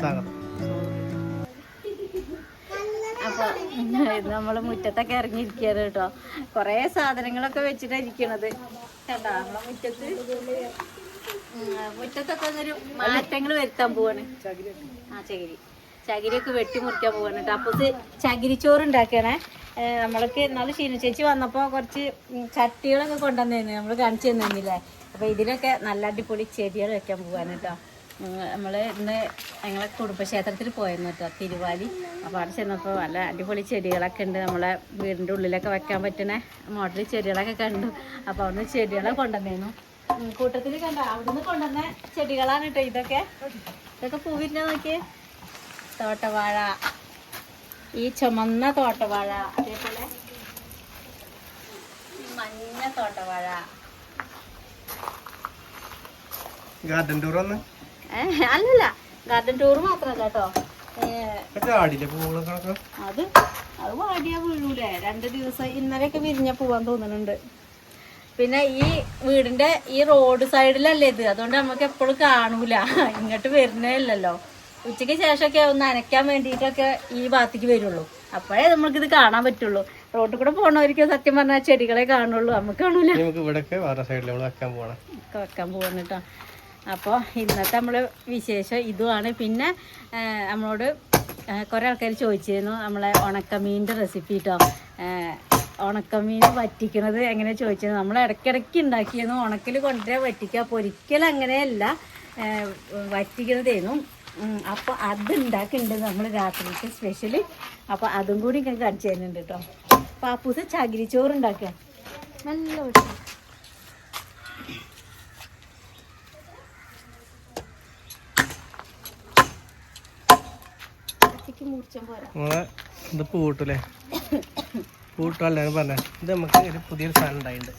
സ്വാഗതം. അപ്പോൾ നമ്മൾ മുറ്റത്തൊക്കെ ഇറങ്ങിയിരിക്കുകയാണ് കേട്ടോ. കൊറേ സാധനങ്ങളൊക്കെ വെച്ചിട്ടാണ് ഇരിക്കണത്. കണ്ടോ? നമ്മളെ മുറ്റത്ത് മുറ്റത്തൊക്കെ ഒന്നൊരു മാറ്റങ്ങൾ വരുത്താൻ പോവാണ്. ആ ചകിരി. ചകിരിയൊക്കെ വെട്ടി മുറിക്കാൻ പോവാണ് കേട്ടോ. അപ്പൊ ഇത് ചകിരിച്ചോറ് ഉണ്ടാക്കണേ നമ്മൾക്ക് എന്നാലും ഷീന ചേച്ചി വന്നപ്പോ കുറച്ച് ചട്ടികളൊക്കെ കൊണ്ടുവന്നിരുന്നു നമ്മൾ കാണിച്ചു തന്നിരുന്നില്ലേ? അപ്പൊ ഇതിലൊക്കെ നല്ല അടിപൊളി ചെടികൾ വെക്കാൻ പോവാണ് കേട്ടോ. നമ്മൾ ഇന്ന് ഞങ്ങളെ കുടുംബക്ഷേത്രത്തിൽ പോയിരുന്നു കേട്ടോ തിരുവാലി. അപ്പോൾ അവിടെ ചെന്നപ്പോൾ നല്ല അടിപൊളി ചെടികളൊക്കെ ഉണ്ട്. നമ്മളെ വീടിന്റെ ഉള്ളിലൊക്കെ വെക്കാൻ പറ്റുന്ന മോഡൽ ചെടികളൊക്കെ കണ്ടു. അപ്പോൾ അവിടുന്ന് ചെടികളെ കൊണ്ടുവന്നേന്നു. കൂട്ടത്തിൽ കണ്ട അവിടുന്ന് കൊണ്ടുവന്ന ചെടികളാണ് കേട്ടോ ഇതൊക്കെ. ഇതൊക്കെ പൂവിന്റെ നോക്കിയേ? തോട്ടവാഴ ഈ ചുമന്ന തോട്ടവാഴ അതേപോലെ മഞ്ഞ തോട്ടവാഴ. ഗാർഡൻ ടൂർ അല്ലല്ല. ഗാർഡൻ ടൂർ മാത്രല്ല കേട്ടോ അത് അത് വാടിയാ വീഴൂലേ. രണ്ട് ദിവസം ഇന്നലെയൊക്കെ വിരിഞ്ഞ പോവാൻ തോന്നുന്നുണ്ട്. പിന്നെ ഈ വീടിന്റെ ഈ റോഡ് സൈഡിലല്ലേ ഇത്? അതുകൊണ്ട് നമുക്ക് എപ്പോഴും കാണൂല. ഇങ്ങോട്ട് വരുന്നേ ഇല്ലല്ലോ. ഉച്ചയ്ക്ക് ശേഷമൊക്കെ ഒന്ന് അനക്കാൻ വേണ്ടിയിട്ടൊക്കെ ഈ ഭാഗത്തേക്ക് വരുള്ളൂ. അപ്പോഴേ ഇത് കാണാൻ പറ്റുള്ളൂ. റോഡിൽ കൂടെ പോണവർക്ക് സത്യം പറഞ്ഞാൽ ചെടികളെ കാണുള്ളൂ. നമുക്ക് കാണൂല. നമുക്ക് നമ്മൾ വെക്കാൻ പോകണം വെക്കാൻ പോവാണ് കേട്ടോ അപ്പോൾ ഇന്നത്തെ നമ്മൾ വിശേഷം ഇതുമാണ് പിന്നെ നമ്മളോട് കുറേ ആൾക്കാർ ചോദിച്ചിരുന്നു നമ്മളെ ഉണക്കമീന്റെ റെസിപ്പി കേട്ടോ ഉണക്കമീൻ വറ്റിക്കണത് എങ്ങനെ ചോദിച്ചത് നമ്മൾ ഇടയ്ക്കിടയ്ക്ക് ഉണ്ടാക്കിയിരുന്നു. ഉണക്കിൽ കൊണ്ടുവരാൻ വറ്റിക്കുക ഒരിക്കലും അങ്ങനെയല്ല. ആ, അപ്പോൾ അത് ഉണ്ടാക്കുന്നുണ്ട് നമ്മൾ രാത്രിക്ക് സ്പെഷ്യൽ അപ്പോൾ അതും കൂടി ഞാൻ കാണിച്ചു തരുന്നുണ്ട് കേട്ടോ പാപ്പൂസ് ചകിരിച്ചോറ് ഉണ്ടാക്കുക. നല്ല നമ്മളെ ഇത് പൂട്ടൂലേ? പൂട്ടല്ലേ പറഞ്ഞ. ഇത് നമുക്ക് ഒരു പുതിയൊരു സാധനം ഉണ്ടായിട്ടുണ്ട്.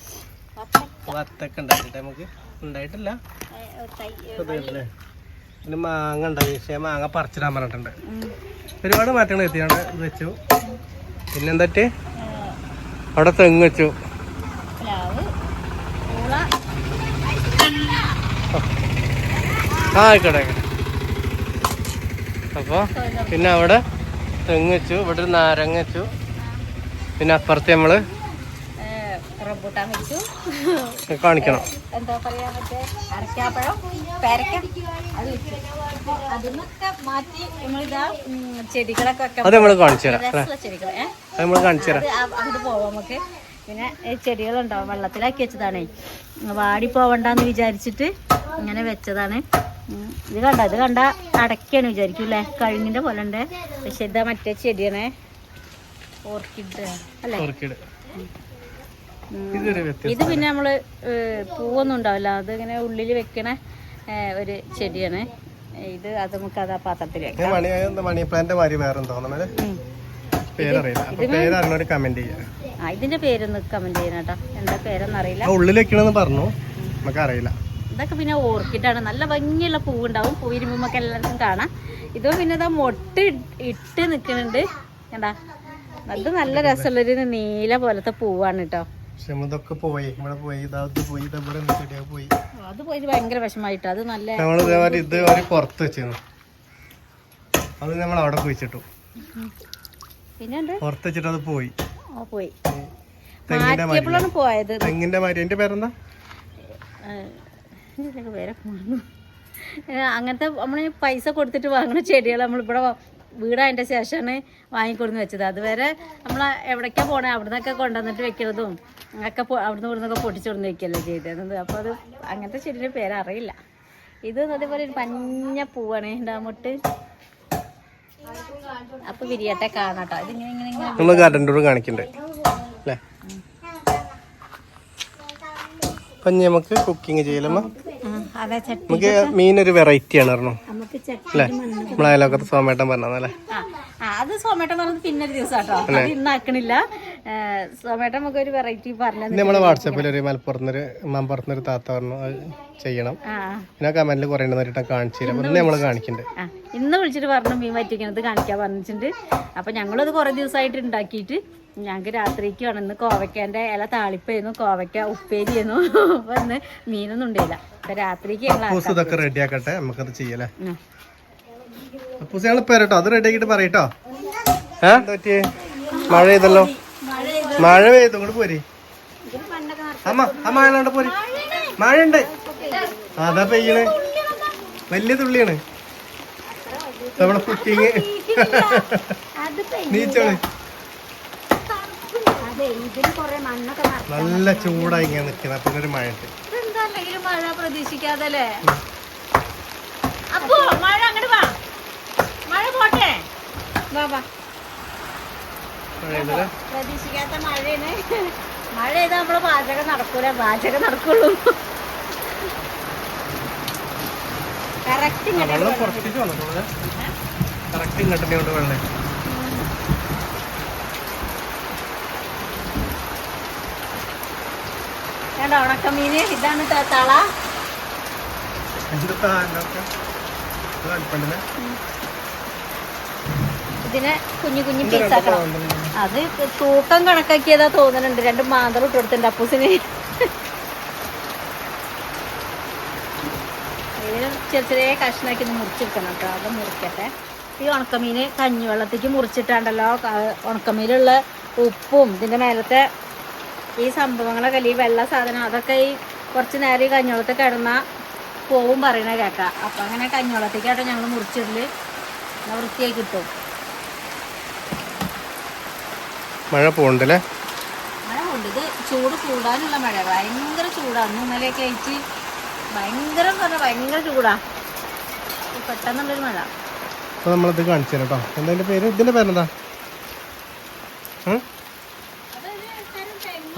വത്തക്ക. ഉണ്ടായിട്ടുണ്ട്. നമുക്ക് ഉണ്ടായിട്ടില്ല. പിന്നെ മാങ്ങ ഉണ്ടായി പക്ഷേ മാങ്ങ പറിച്ചിടാൻ പറഞ്ഞിട്ടുണ്ട്. ഒരുപാട് മാറ്റങ്ങൾ എത്തിയാണ് ഇത് വെച്ചു. ഏ, അവിടെ തെങ്ങ് വെച്ചു. ആ ആയിക്കോട്ടെ ആയിക്കോട്ടെ. അപ്പോൾ പിന്നെ അവിടെ തെങ്ങ് വെച്ചു ഇവിടെ ഒരു നാരങ്ങ വെച്ചു. പിന്നെ അപ്പുറത്ത് നമ്മൾ കാണിക്കണം. എന്താ പറയാ മറ്റേ അരക്കാപ്പഴം പേരക്ക അത് നമ്മൾ മാറ്റി നമ്മളിതാ ചെടികളൊക്കെ അത് കാണിച്ചു തരാം. അത് നമ്മൾ കാണിച്ചു തരാം. അത് അങ്ങോട്ട് പോവാം നമുക്ക്. പിന്നെ ഈ ചെടികളുണ്ടാവും വെള്ളത്തിലാക്കി വെച്ചതാണേ. വാടി പോവണ്ടെന്ന് വിചാരിച്ചിട്ട് ഇങ്ങനെ വെച്ചതാണ്. ഇത് കണ്ട? ഇത് കണ്ട അടയ്ക്കാണ് വിചാരിക്കൂല്ലേ കഴിഞ്ഞിന്റെ പോലെ ഉണ്ട്. പക്ഷെ ഇതാ മറ്റേ ചെടിയാണേ. ഓർക്കിഡ് അല്ലേ? ഇത് പിന്നെ നമ്മൾ പൂവൊന്നും ഉണ്ടാവില്ല. അത് ഇങ്ങനെ ഉള്ളിൽ വെക്കണ ഒരു ചെടിയാണ്. ഇത് അത് നമുക്ക് അത് ആ പാത്രത്തിൽ ഇതിന്റെ പേരൊന്ന് കമന്റ് ചെയ്യണം കേട്ടോ. എന്താ പേരെന്നറിയില്ല. അറിയില്ല ഉള്ളിൽ വെക്കണമെന്ന് പറഞ്ഞു. നമുക്ക് അറിയില്ല ഇതൊക്കെ പിന്നെ ഓർക്കിഡാണ്. നല്ല ഭംഗിയുള്ള പൂവുണ്ടാവും. പൂവിരുമ്പൊക്കെ എല്ലാവർക്കും കാണാം. ഇത് പിന്നെ ഇതാ മൊട്ട് ഇട്ട് നിൽക്കുന്നുണ്ട് കണ്ടാ? അത് നല്ല രസമുള്ളൊരു നീല പോലത്തെ പൂവാണ് കേട്ടോ ഇതൊക്കെ പോയി. ഇവിടെ പോയി. ഇതാത് പോയി. പോയി. അത് പോയിട്ട് ഭയങ്കര വിഷമായിട്ട്. അത് നല്ല നമ്മൾ ഇത് ഒരു പുറത്ത് വെച്ചിരുന്നു. അത് നമ്മൾ അവിടെ കുഴിച്ചിട്ടു പിന്നെ പുറത്ത് വെച്ചിട്ട് അത് പോയി. പോയി. തെങ്ങിന്റെ പോയത് മാതിരി. എന്റെ പേരെന്താ? ഏഹ്, വേറെ അങ്ങനത്തെ നമ്മൾ പൈസ കൊടുത്തിട്ട് വാങ്ങുന്ന ചെടികൾ നമ്മളിവിടെ വീടായതിന്റെ ശേഷമാണ് വാങ്ങിക്കൊടുന്ന് വെച്ചത്. അതുവരെ നമ്മൾ എവിടേക്കാ പോണേ അവിടെ നിന്നൊക്കെ കൊണ്ടുവന്നിട്ട് വെക്കണതും ഒക്കെ അവിടുന്ന് ഇവിടുന്നൊക്കെ പൊട്ടിച്ചോടുന്ന് വെക്കല്ലേ ചെയ്തത്. അപ്പോൾ അത് അങ്ങനത്തെ ചെടിയുടെ പേരറിയില്ല ഇത് അതേപോലെ ഒരു പഞ്ഞ പൂവാണ്. ഉണ്ടാമുട്ട് അപ്പൊ വിരിയട്ടെ കാണാട്ടോ. ഇതിങ്ങനെ ഇങ്ങനെ ഇങ്ങനെ നമ്മൾ ഗാർഡൻ ടൂർ കാണിക്കണ്ടേ. അല്ലേ? അപ്പൊ നമുക്ക് കുക്കിംഗ് ചെയ്യലമ്മ. നമുക്ക് മീൻ ഒരു വെറൈറ്റി ആണ് പറഞ്ഞു? അല്ലേ? നമ്മളെ അയലോക്കത്ത് സോമേട്ടൻ ആ, അത് സോമേട്ടൻ പറഞ്ഞത് പിന്നെ ഒരു ദിവസം കേട്ടോ. അത് ഇന്നാക്കണില്ല. സോമേട്ടൻ നമുക്ക് ഒരു വെറൈറ്റി പറഞ്ഞു നമ്മളെ വാട്സാപ്പിൽ ഒരു മലപ്പുറത്തുനിന്നൊരു മമ്പുറത്തുനിന്നൊരു താത്ത പറഞ്ഞു ചെയ്യണം. പിന്നെ കമന്റിൽ കുറെ നേരിട്ട് കാണിച്ചു തരാം. നമ്മൾ കാണിക്കുന്നുണ്ട് ഇന്ന് വിളിച്ചിട്ട് പറഞ്ഞു മീൻ വറ്റിക്കണത് കാണിക്കാൻ പറഞ്ഞിട്ടുണ്ട്. അപ്പൊ ഞങ്ങളത് കുറെ ദിവസമായിട്ട് ഉണ്ടാക്കിയിട്ട് ഞങ്ങൾക്ക് രാത്രിക്ക് വേണമെന്ന് ഇന്ന് കോവയ്ക്കേന്റെ ഇല താളിപ്പായിരുന്നു. കോവയ്ക്ക ഉപ്പേരിയായിരുന്നു. അപ്പൊ ഇന്ന് മീനൊന്നും ഉണ്ടായില്ല. അപ്പൊ രാത്രിക്ക് ഞങ്ങൾ ഇതൊക്കെ റെഡി ആക്കട്ടെ. നമുക്കത് ചെയ്യല്ലേ? ആ. അപ്പൂസ് ഞങ്ങൾ പോരട്ടോ അത് റെഡി ആക്കിട്ട് പറയട്ടോ. ഏ? പറ്റിയേ? മഴ പെയ്തല്ലോ? മഴ പെയ്തു. ഇങ്ങോട്ട് പോരി. അമ്മ ആ മഴ പോരി. മഴ ഉണ്ട് അതാ പെയ്യണേ. വലിയ തുള്ളിയാണ്. നമ്മളെ കുക്കിങ് അത് നീച്ചോൾ അതെ ഇതിന് കൊറേ മണ്ണൊക്കെ നിറച്ച് നല്ല ചൂടായി ഇങ്ങനെ നിൽക്കുന്നത് പിന്നെ ഒരു മഴ ഉണ്ട് ഇതെന്താ അല്ലെങ്കിലും മഴ പ്രതീക്ഷിക്കാതല്ലേ? അപ്പോ മഴ അങ്ങോട്ട് വാ. മഴ പോട്ടെ. വാ വാ. പ്രതീക്ഷിക്കാത്ത മഴയാണ്. മഴ ചെയ്താൽ നമ്മൾ പാചകം നടക്കൂല. പാചകം നടക്കുള്ളൂ. കറക്റ്റ് വന്നു കറക്റ്റ് ഇങ്ങോട്ട് കൊണ്ട് വെള്ളം. വേണ്ട ഇതാണ് തള. ഇതിനെ കുഞ്ഞു കുഞ്ഞു പീസാക്കണം അത് തൂക്കം കണക്കാക്കിയതാ തോന്നുന്നുണ്ട് രണ്ട് മാന്തളം ഇട്ട് കൊടുത്തിട്ടുണ്ട് അപ്പൂസിന്. ചെറിയ ചെറിയ കഷ്ണാക്കി ഒന്ന് മുറിച്ചെടുക്കണം കേട്ടോ. അത് മുറിക്കട്ടെ. ഈ ഉണക്കമീന് കഞ്ഞിവെള്ളത്തേക്ക് മുറിച്ചിട്ടാണ്ടല്ലോ ഉണക്കമീനുള്ള ഉപ്പും ഇതിന്റെ മേലത്തെ ഈ സംഭവങ്ങളൊക്കെ ഈ വെള്ള സാധനം അതൊക്കെ ഈ കുറച്ച് നേരം ഈ കഞ്ഞോളത്ത് കിടന്നാൽ പോവും പറയണ കേൾക്കാം അപ്പം അങ്ങനെ കഞ്ഞോളത്തേക്കാട്ടോ ഞങ്ങൾ മുറിച്ചിടൽ. എന്നാ വൃത്തിയായി കിട്ടും. മഴ പോണ്ടല്ലേ മഴ കൊണ്ട് ഇത് ചൂട് കൂടാനുള്ള മഴ. ഭയങ്കര ചൂടാണ് ഇന്നലെയൊക്കെ അയച്ച് ഭയങ്കര ഭയങ്കര ചൂടാ. പെട്ടെന്നുള്ളൊരു മഴ. അപ്പൊ നമ്മളത് കാണിച്ചു തരാം കേട്ടോ എന്താ പേര്? ഇതിന്റെ പേരെന്താ?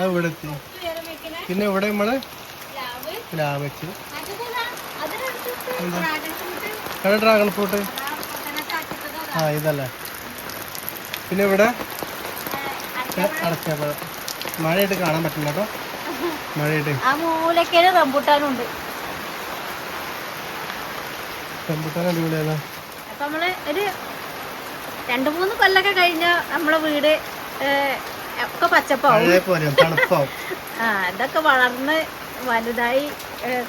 അത് ഇവിടെ എത്തി പിന്നെ ഇവിടെ നമ്മൾ? ലാവ് വെച്ച് ഇവിടെ ഡ്രാഗൺ ഫ്രൂട്ട്. ആ ഇതല്ലേ. പിന്നെ ഇവിടെ അടച്ചപ്പഴം മഴയായിട്ട് കാണാൻ പറ്റില്ല കേട്ടോ മഴയായിട്ട്. ആ റംബൂട്ടാൻ അടിപൊളിയാണ്? നമ്മൾ ഒരു രണ്ട് മൂന്ന് കൊല്ലൊക്കെ കഴിഞ്ഞ നമ്മളെ വീട് ഒക്കെ പച്ചപ്പാവും. ആ ഇതൊക്കെ വളർന്ന് വലുതായി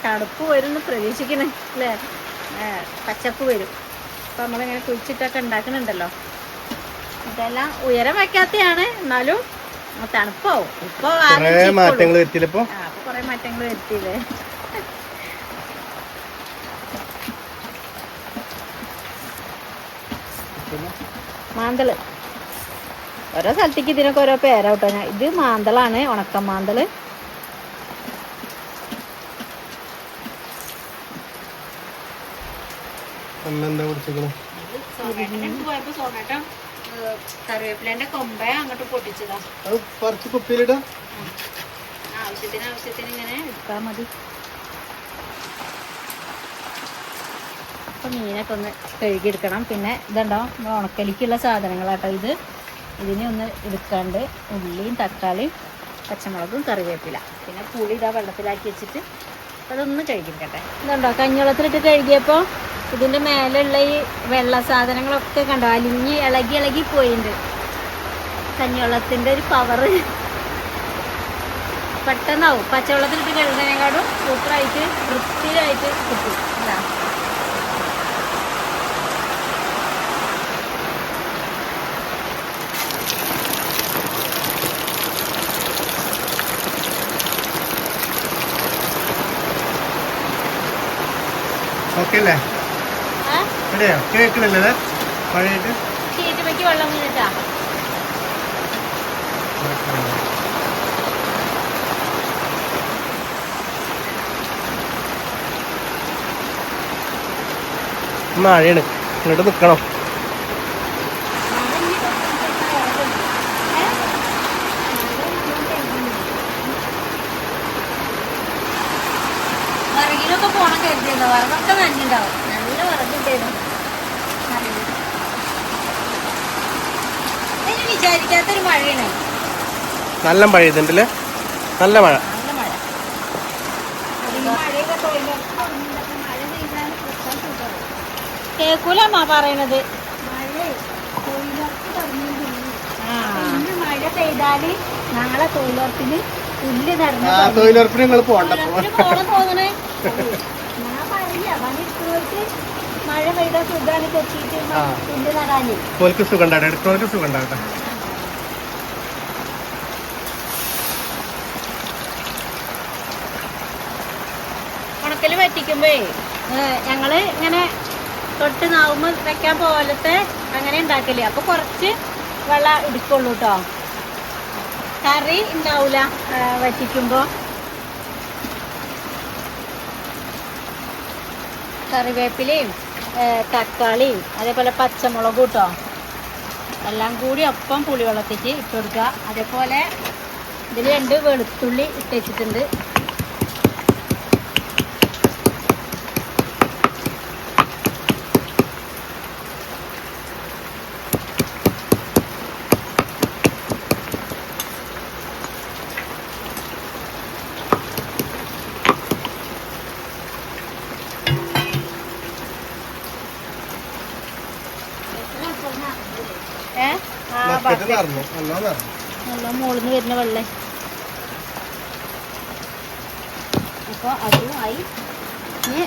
തണുപ്പ് വരും പ്രതീക്ഷിക്കണേ അല്ലേ? പച്ചപ്പ് വരും. അപ്പൊ നമ്മളിങ്ങനെ കുഴിച്ചിട്ടൊക്കെ ഉണ്ടാക്കുന്നുണ്ടല്ലോ. ഇതെല്ലാം ഉയരം വയ്ക്കാത്തയാണ് എന്നാലും തണുപ്പാവും. ഇപ്പൊ. മാറ്റങ്ങൾ അപ്പൊ കൊറേ മാറ്റങ്ങൾ വരുത്തിയില്ലേ? മാന്തൾ. ഓരോ സ്ഥലത്തേക്ക് ഇതിനൊക്കെ ഓരോ പേരാട്ടോ. ഞാൻ ഇത് മാന്തളാണ് ഉണക്കം കൊമ്പ അങ്ങോട്ട് പൊട്ടിച്ചതാ. ആവശ്യത്തിന് ആവശ്യത്തിന് ഇങ്ങനെ മതി. അപ്പൊ മീനൊക്കെ ഒന്ന് കഴുകിയെടുക്കണം. പിന്നെ ഇതുണ്ടോ ഉണക്കലിക്കുള്ള സാധനങ്ങളാട്ടോ ഇത്. ഇതിനെ ഒന്ന് എടുക്കാണ്ട് ഉള്ളിയും തക്കാളിയും പച്ചമുളകും കറിവേപ്പില. പിന്നെ പുളി ഇതാ വെള്ളത്തിലാക്കി വെച്ചിട്ട് അതൊന്ന് കഴുകിക്കട്ടെ ഇതുണ്ടോ? കഞ്ഞിവെള്ളത്തിലിട്ട് കഴുകിയപ്പോൾ ഇതിന്റെ മേലുള്ള ഈ വെള്ള സാധനങ്ങളൊക്കെ കണ്ടോ? അലിഞ്ഞ് ഇളകി ഇളകി പോയിട്ടുണ്ട് കഞ്ഞിവെള്ളത്തിന്റെ ഒരു പവറ് പെട്ടെന്നാവും. പച്ചവെള്ളത്തിലിട്ട് കഴുകുന്നതിനേക്കാളും സൂപ്പറായിട്ട് വൃത്തിയായിട്ട് കിട്ടും. ഇതാ? അതെയോ കേക്കണല്ലേ ചീറ്റ് വെള്ളം വീണിട്ടാ. മഴയാണ്. ഇങ്ങോട്ട് നിക്കണം വിറകിലൊക്കെ പോണം കരുതിയല്ലോ വിറകൊക്കെ നനഞ്ഞിണ്ടാവും നല്ല വിറകുണ്ടായിരുന്നു അതിന് വിചാരിക്കാത്തൊരു മഴയാണ് നല്ല മഴ ഇതുണ്ടല്ലേ? നല്ല മഴ. നല്ല മഴ കേക്കൂലമ്മ പറയണത്. മഴ പെയ്താൽ ഞങ്ങളെ തൊഴിലുറപ്പിന് പുല്ല് നടന്നു ആ തൊഴിലുറപ്പിന് നിങ്ങൾ പോണ്ട. തൊഴിലുറപ്പിന് പോണം തോന്നണേ ഞാൻ പറയാ പണിയെടുത്ത് പോയിട്ട് മഴ പെയ്ത സുഖാണ് കൊച്ചിട്ട്. പുല്ല് നടാന്. സുഖം സുഖം പറ്റിക്കുമ്പേ ഞങ്ങൾ ഇങ്ങനെ തൊട്ട് നാവുമ്പോ വെക്കാൻ പോലത്തെ അങ്ങനെ ഉണ്ടാക്കില്ലേ അപ്പൊ കുറച്ച് വെള്ളം എടുക്കുള്ളൂ കേട്ടോ കറി ഉണ്ടാവൂല വറ്റിക്കുമ്പോ. കറിവേപ്പിലയും തക്കാളിയും അതേപോലെ പച്ചമുളകും കേട്ടോ എല്ലാം കൂടി ഒപ്പം പുളിവെള്ളത്തേക്ക് ഇട്ട് കൊടുക്കുക അതേപോലെ ഇതിൽ രണ്ട് വെളുത്തുള്ളി ഇട്ട് വെച്ചിട്ടുണ്ട് നിറഞ്ഞു നല്ലോണം നിറഞ്ഞു നല്ല മുകളിൽ നിന്ന് വരുന്ന വെള്ളം. അപ്പോൾ അതും ആയി ഇനി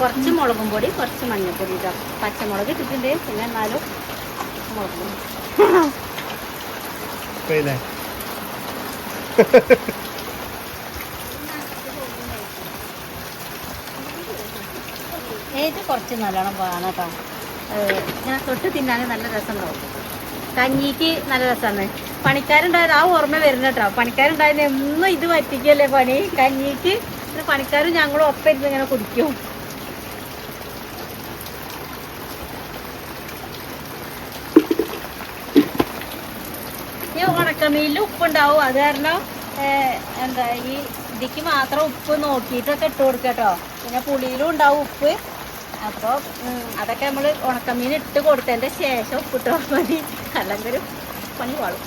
കുറച്ച് മുളകും പൊടി കുറച്ച് മഞ്ഞൾപ്പൊടി ഇട്ടോ പച്ചമുളക് ഇട്ടിട്ടുണ്ട്. പിന്നെ എന്നാലും മുളക് പൊടി. ഏത് കുറച്ച് നല്ലോണം വേണം കേട്ടോ. ഞാൻ തൊട്ട് തിന്നാൻ നല്ല രസമുണ്ടാവും. കഞ്ഞിക്ക് നല്ല രസമാണ്. പണിക്കാരുണ്ടായത് ആ ഓർമ്മ വരുന്ന കേട്ടോ. പണിക്കാരുണ്ടായത് എന്നും ഇത് പറ്റിക്കല്ലേ പണി? കഞ്ഞിക്ക് പണിക്കാരും ഞങ്ങളും ഒപ്പം ഇരുന്ന് ഇങ്ങനെ കുടിക്കും. ഈ ഉണക്കമീനിൽ ഉപ്പുണ്ടാവും. അത് കാരണം എന്താ ഈ ഇതിക്ക് മാത്രം ഉപ്പ് നോക്കിയിട്ടൊക്കെ ഇട്ട് കൊടുക്കുക കേട്ടോ. പിന്നെ പുളിയിലും ഉണ്ടാവും ഉപ്പ്. അപ്പോൾ അതൊക്കെ നമ്മൾ ഉണക്കമീൻ ഇട്ട് കൊടുത്തതിന്റെ ശേഷം ഉപ്പിട്ടോ മതി. അല്ലെങ്കിൽ പണി വാളും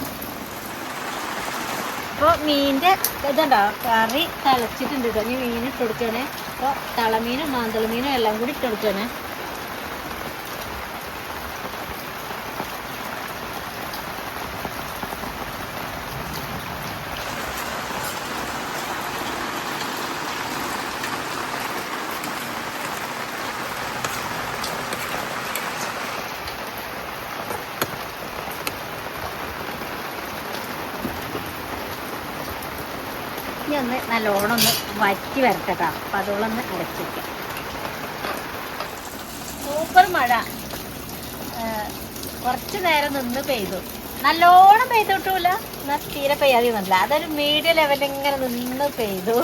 അപ്പോൾ മീനിന്റെ ഇതുണ്ടോ? കറി തിളച്ചിട്ടുണ്ട് ഇനി മീൻ ഇട്ട് അപ്പോൾ തളമീനും മാന്തളമീനും എല്ലാം കൂടി ഇട്ട് ഒന്ന് നല്ലോണം ഒന്ന് വറ്റി വരട്ടെ അപ്പം അതോളൊന്ന് അടച്ചു സൂപ്പർ മഴ. കുറച്ചു നേരം നിന്ന് പെയ്തു. നല്ലോണം പെയ്തിട്ടില്ല എന്നാൽ തീരെ പെയ്യാതെയൊന്നുമില്ല അതൊരു മീഡിയം ലെവലിൽ ഇങ്ങനെ നിന്ന് പെയ്തു.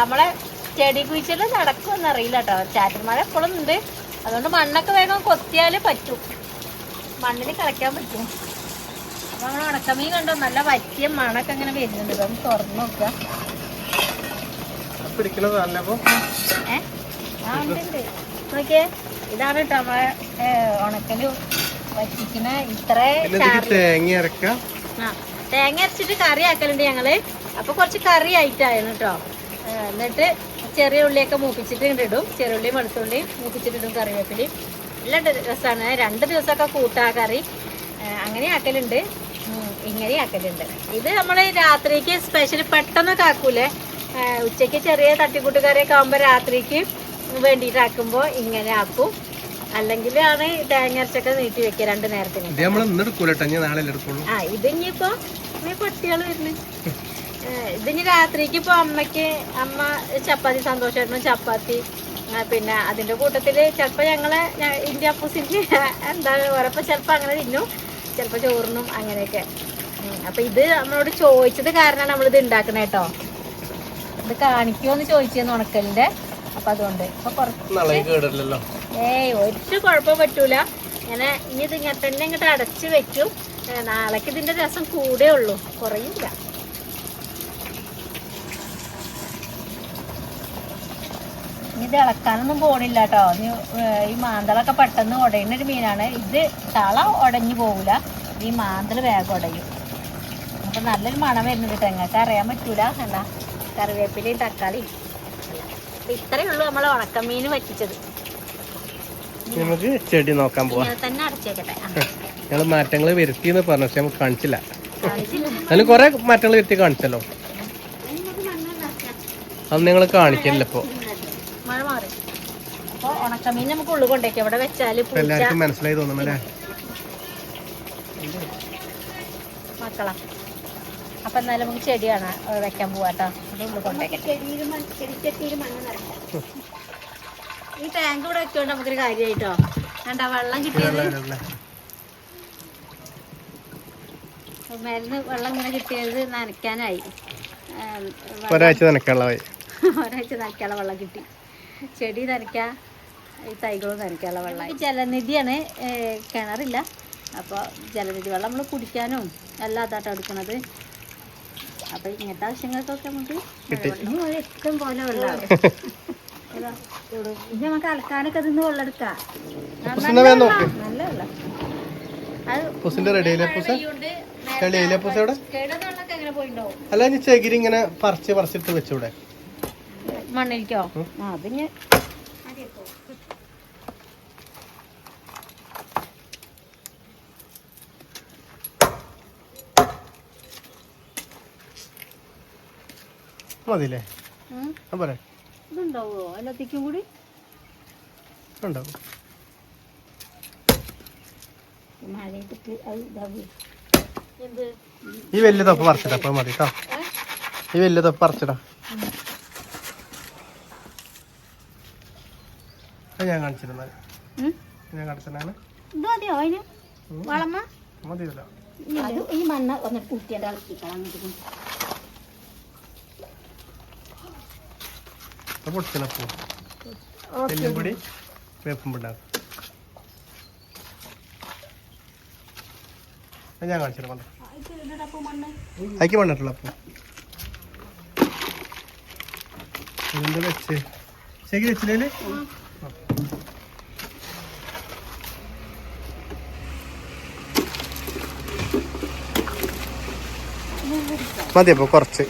നമ്മളെ ചെടി കുഴിച്ചിൽ നടക്കുമെന്ന് അറിയില്ല കേട്ടോ ചാറ്റൽ മഴ എപ്പോഴും ഉണ്ട്. അതുകൊണ്ട് മണ്ണൊക്കെ വേഗം കൊത്തിയാൽ പറ്റും. മണ്ണിൽ കളയ്ക്കാൻ പറ്റും. അപ്പൊ നമ്മളെ ഉണക്കമീൻ കണ്ടോ നല്ല വറ്റിയ മണൊക്കെ ഇങ്ങനെ വരുന്നുണ്ട്. അപ്പം തുറന്നു നോക്കുക. നല്ലപ്പോ ആ ഉണ്ട് ഉണ്ട്. നോക്കിയേ. ഇതാണ് കേട്ടോ നമ്മളെ ഉണക്കൽ വറ്റിക്കുന്ന ഇത്ര തേങ്ങ അരക്കാം. ആ തേങ്ങ അരച്ചിട്ട് കറി ആക്കലുണ്ട് ഞങ്ങൾ. അപ്പൊ കുറച്ച് കറി ആയിട്ടായിരുന്നു കേട്ടോ എന്നിട്ട് ചെറിയ ഉള്ളിയൊക്കെ മൂപ്പിച്ചിട്ട് ഇങ്ങോട്ട് ഇടും. ചെറിയ ഉള്ളിയും വെളുത്തുള്ളിയും മൂപ്പിച്ചിട്ടിടും കറിവേപ്പിലയും. എല്ലാം രസമാണ് രണ്ട് ദിവസമൊക്കെ കൂട്ടാ കറി. അങ്ങനെ ആക്കലുണ്ട്. ഇങ്ങനെ ആക്കലുണ്ട് ഇത് നമ്മൾ രാത്രിക്ക് സ്പെഷ്യൽ പെട്ടെന്ന് കാക്കൂലേ ഉച്ചയ്ക്ക് ചെറിയ തട്ടിക്കൂട്ട് കറിയൊക്കെ ആകുമ്പോൾ രാത്രിക്ക് വേണ്ടിയിട്ട് ആക്കുമ്പോൾ ഇങ്ങനെ ആക്കും. അല്ലെങ്കിൽ ആണ് തേങ്ങ അരച്ചൊക്കെ നീട്ടി വെക്കുക രണ്ട് നേരത്തിന്. ഇത് ആ ഇതിനിപ്പോ പട്ടികൾ വരുന്നു. ഇതിന് രാത്രിക്ക് ഇപ്പൊ അമ്മയ്ക്ക് അമ്മ ചപ്പാത്തി സന്തോഷമായിരുന്നു ചപ്പാത്തി. പിന്നെ അതിന്റെ കൂട്ടത്തിൽ ചിലപ്പോ ഞങ്ങളെ ഇന്ത്യ പൂസിന്റെ എന്താണ് ഉറപ്പ് ചിലപ്പോ അങ്ങനെ തിന്നും. ചിലപ്പോ ചോറിനും അങ്ങനെയൊക്കെ. അപ്പൊ ഇത് നമ്മളോട് ചോദിച്ചത് കാരണമാണ് നമ്മളിത് ഉണ്ടാക്കണേ കേട്ടോ ഇത് കാണിക്കുമോന്ന് ചോദിച്ചെന്ന് ഉണക്കലിന്റെ. അപ്പൊ അതുകൊണ്ട്. കുറച്ച് കേടില്ലല്ലോ. ഏയ് ഒരു കുഴപ്പം പറ്റൂല. ഇങ്ങനെ ഇനി ഇത് ഇങ്ങനെ തന്നെ ഇങ്ങോട്ട് അടച്ച് വെക്കും. നാളേക്ക് ഇതിന്റെ രസം കൂടേ ഉള്ളൂ. കുറയില്ല. ഇനി ഇത് ഇളക്കാനൊന്നും പോണില്ല കേട്ടോ ഈ മാന്തളൊക്കെ പെട്ടെന്ന് ഉടയുന്ന ഒരു മീനാണ്. ഇത് തള ഉടഞ്ഞു പോവില്ല ഈ മാന്തൽ വേഗം ഉടയും. അപ്പം നല്ലൊരു മണം വരുന്നത് തെങ്ങക്ക് അറിയാൻ പറ്റൂല. എന്താ കറിവേപ്പിലയും തക്കാളി ഇത്രയേ ഉള്ളൂ നമ്മൾ ഉണക്കമീൻ വറ്റിച്ചത് നമുക്ക് ചെടി നോക്കാൻ പോവാം. തന്നെ അടച്ചേക്കട്ടെ. ആ, ഞങ്ങൾ മാറ്റങ്ങൾ വരുത്തിയെന്ന് പറഞ്ഞു പക്ഷെ നമുക്ക് കാണിച്ചില്ല. അതിന് കുറെ മാറ്റങ്ങൾ വരുത്തി കാണിച്ചല്ലോ. അത് നിങ്ങൾ കാണിക്കില്ല ഇപ്പോ. മഴ മാറി. അപ്പൊ ഉണക്കമീൻ നമുക്ക് ഉള്ളു കൊണ്ടേക്ക് എവിടെ വെച്ചാൽ എല്ലാവർക്കും മനസ്സിലായി തോന്നുന്നു അല്ലേ മക്കളാ. അപ്പൊ എന്നാലും നമുക്ക് ചെടിയാണ് വെക്കാൻ പോവാട്ടോ ഈ ടാങ്ക് ഇവിടെ വെച്ചോണ്ട് നമുക്കൊരു കാര്യമായിട്ടോ കണ്ടാ വെള്ളം കിട്ടിയത്? മരുന്ന് വെള്ളം ഇങ്ങനെ കിട്ടിയത് നനയ്ക്കാനായി. ഒരാഴ്ച നനയ്ക്കാനുള്ളതായി ഒരാഴ്ച നനയ്ക്കാനുള്ള വെള്ളം കിട്ടി. ചെടി നനയ്ക്കാം ഈ തൈകളും നനയ്ക്കാനുള്ള വെള്ളം. ജലനിധിയാണ് കിണറില്ല. അപ്പോൾ ജലനിധി വെള്ളം നമ്മൾ കുടിക്കാനും എല്ലാം അതാട്ടോ എടുക്കണത്. അപ്പോൾ ഇങ്ങനത്തെ ആവശ്യങ്ങൾക്കൊക്കെ നമുക്ക്. ഇഷ്ടം പോലെ വെള്ളമാണ് ഇവിടെ. ഇനി നമുക്ക് അലക്കാനൊക്കെ അതിന്ന് വെള്ളം എടുക്കാം. മണ്ണിരിക്കോ അതിന് നല്ല വെള്ളം. അല്ല ഇനി ചകിരി ഇങ്ങനെ പറിച്ച് പറിച്ചിട്ട് വെച്ചൂടെ? മണ്ണിലേക്കോ ആ പോരെ. ഇതുണ്ടാവോ എല്ലാത്തേക്കും കൂടി? ഉണ്ടാവും. ഈ വലിയ തൊപ്പ് പറിച്ചിടാ അപ്പൊ മതി കേട്ടോ ഈ വലിയ തൊപ്പ് പറിച്ചിടാ ഞാൻ കാണിച്ചിരുന്നത്? ഞാൻ കാണിച്ചിട്ടാണ് മതിയല്ലോ. ഈ മണ്ണ് ഒന്ന് കൂട്ടിയാൽ ഇളക്കിക്കണം. അപ്പൊ പൊടിച്ചിനപ്പോ എല്ലും ഞാൻ പിണ്ടാകും അത് ഞാൻ കാണിച്ചിരുന്നു അയക്ക് മണ്ണിട്ടുള്ള അപ്പൊ. എന്ത് വെച്ച്? ശരി വെച്ചില്ലേ മതി അപ്പൊ കുറച്ച്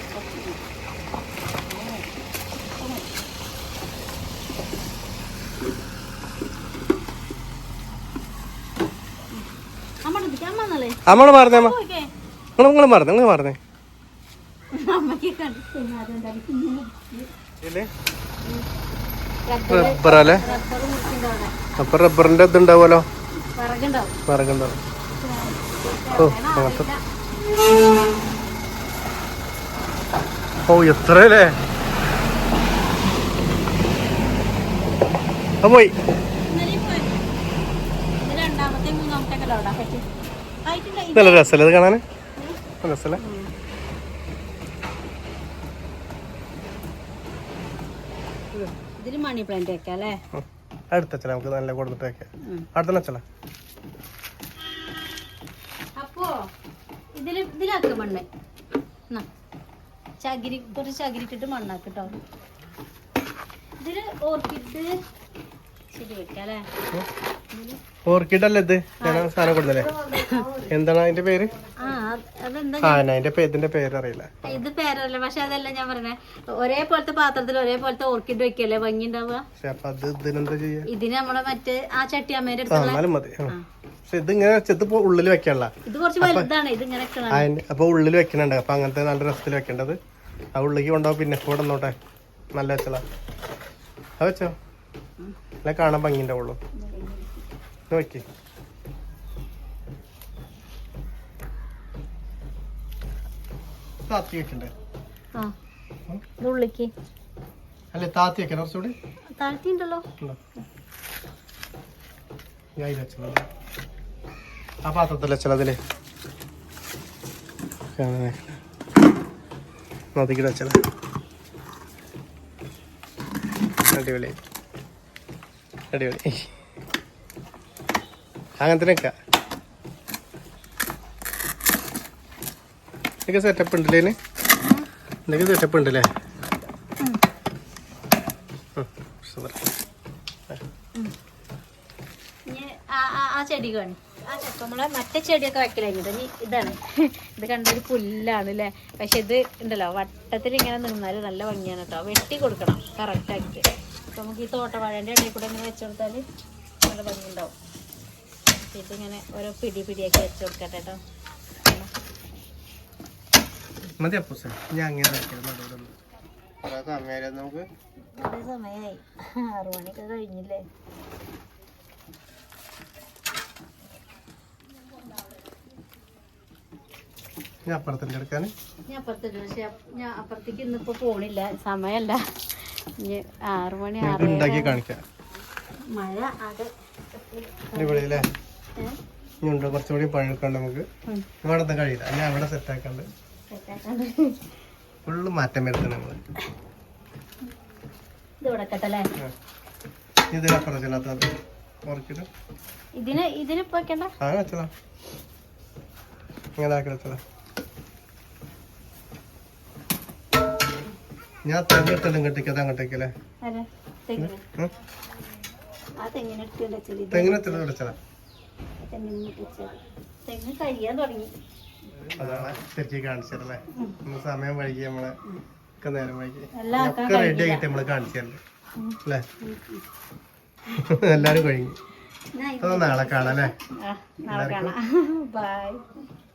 അമ്മ എടുക്കാൻ വന്നല്ലേ പറഞ്ഞേ മറന്നേ അമ്മ. നിങ്ങൾ നിങ്ങൾ മറന്നേ നിങ്ങൾ മറന്നേ. റബ്ബറല്ലേ അപ്പൊ റബ്ബറിന്റെ ഇത് ഉണ്ടാവുമല്ലോ? വിറകുണ്ടാവും ഓ അങ്ങനത്തെ. ഓ എത്ര അല്ലേ ആ പോയി രണ്ടാമത്തെ മൂന്നാമത്തെ ഇത് നല്ല രസമല്ലേ ഇത് കാണാൻ രസമല്ലേ മണി പ്ലാന്റ് വെക്കാം അല്ലേ? അടുത്ത വെച്ചാൽ നമുക്ക് നല്ല കൊടുത്തിട്ട് വെക്കാം. അടുത്ത വെച്ചാലോ അപ്പോ ഇതിൽ ഇതിലാക്ക മണ്ണ്. ചകിരി കുറച്ച് ചകിരി മണ്ണാക്കിട്ടോ മണ്ണാക്ക് കേട്ടോ ഇതിൽ ഓർക്കിഡ് ശരി വെക്കാം ഓർക്കിഡ് അല്ലേ ഇത്? ഞാൻ സാധനം കൊടുത്തല്ലേ എന്താണ് അതിന്റെ പേര്? ആ അത് ആ അതിന്റെ ഇതിന്റെ പേര് അറിയില്ല ഇത് പേരല്ല പക്ഷെ അതല്ല ഞാൻ പറഞ്ഞേ. ഒരേപോലത്തെ പാത്രത്തിൽ ഒരേപോലത്തെ ഓർക്കിഡ് വെക്കല്ലേ? ഭംഗി ഉണ്ടാവുക ഇതിന് നമ്മളെ മറ്റേ ആ ചട്ടി അമ്മേന്റെ അടുത്തുള്ള മതി. പക്ഷെ ഇത് ഇങ്ങനെ ചെത്ത് ഇപ്പൊ ഉള്ളിൽ വെക്കാനുള്ള. ഇത് കുറച്ച് വലുതാണ് ഇത് ഇങ്ങനെ അപ്പൊ ഉള്ളിൽ വെക്കണുണ്ട്. അപ്പൊ അങ്ങനത്തെ നല്ല രസത്തിൽ വെക്കേണ്ടത്. ആ ഉള്ളിലേക്ക് കൊണ്ടുപോകും പിന്നെ കൂടെ നോട്ടെ നല്ല അത് വെച്ചോ? അല്ല കാണാൻ ഭംഗി ഉണ്ടാവുള്ളൂ നോക്കി. താത്തി വെക്കണ്ടേ? അല്ലെ താത്തി വെക്കണ കുറച്ചുകൂടി? വെച്ചത്. ആ പാത്രത്തിൽ ചിലതിൽ അതിൽ. നദിക്കിടെ വെച്ചാൽ അടിപൊളി. അങ്ങനത്തെ വെക്കാം ഇതൊക്കെ സെറ്റപ്പ് ഉണ്ടല്ലേ ഇതൊക്കെ സെറ്റപ്പ് ഉണ്ടല്ലേ? സൂപ്പർ ആ- ചെടി കാണി. ആ നമ്മളെ മറ്റേ ചെടിയൊക്കെ വെക്കലായിരുന്നു. ഇതാണ്. ഇത് കണ്ടൊരു പുല്ലാണ് അല്ലേ പക്ഷെ ഇത് ഉണ്ടല്ലോ വട്ടത്തിൽ ഇങ്ങനെ നിന്നാൽ നല്ല ഭംഗിയാണ് കേട്ടോ വെട്ടി കൊടുക്കണം കറക്റ്റ് ആക്കിയിട്ട് അപ്പൊ നമുക്ക് ഈ തോട്ടവാഴേന്റെ ഇടയിൽ കൂടെ ഇങ്ങനെ വെച്ചുകൊടുത്താൽ നല്ല ഭംഗി ഉണ്ടാവും ഇങ്ങനെ ഓരോ പിടി പിടിയാക്കി വെച്ച് കൊടുക്കട്ടെ കേട്ടോ മതി അപ്പൂസ. ഞാൻ അങ്ങനെ നമുക്ക്? സമയമായി ആറു മണിയൊക്കെ കഴിഞ്ഞില്ലേ? ഞാൻ എടുക്കാൻ ഞാൻ അപ്പുറത്തേക്ക് പക്ഷെ ഞാൻ അപ്പുറത്തേക്ക് ഇന്നിപ്പോ പോണില്ല. സമയല്ല. ആറു മണി ഉണ്ടാക്കി കാണിക്കാം. മഴ അത് അടിപൊളി അല്ലേ ഇനി ഉണ്ട് കുറച്ചുകൂടി പഴുക്കാണ്ട് നമുക്ക്. ഇവിടെ ഒന്നും കഴിയില്ല. ഞാൻ അവിടെ സെറ്റ് ആക്കാണ്ട് ഫുള്ള് മാറ്റം വരുത്തണം നമ്മൾ. ഇതിനപ്പുറം ചെല്ലാത്തത് ഇതിനെ ഇതിന് ഇതിനിപ്പോ വെക്കണ്ട? ആ വെച്ചതാ. ഇങ്ങനെ ആക്കി വെച്ചതാ. വെച്ചത് തെങ്ങിനെത്തത് വിളിച്ചതാ തെങ്ങിന്? വെച്ചത് തെങ്ങ് കഴിയാൻ തുടങ്ങി. അതാണ് ശരിക്കും കാണിച്ചതല്ലേ? ഇന്ന് സമയം വൈകി നമ്മളെ ഒക്കെ നേരം വൈകി. ഒക്കെ റെഡി ആയിട്ട് നമ്മൾ കാണിച്ചല്ലേ അല്ലേ? എല്ലാരും കഴിഞ്ഞു നാളെ കാണാം അല്ലേ? ബൈ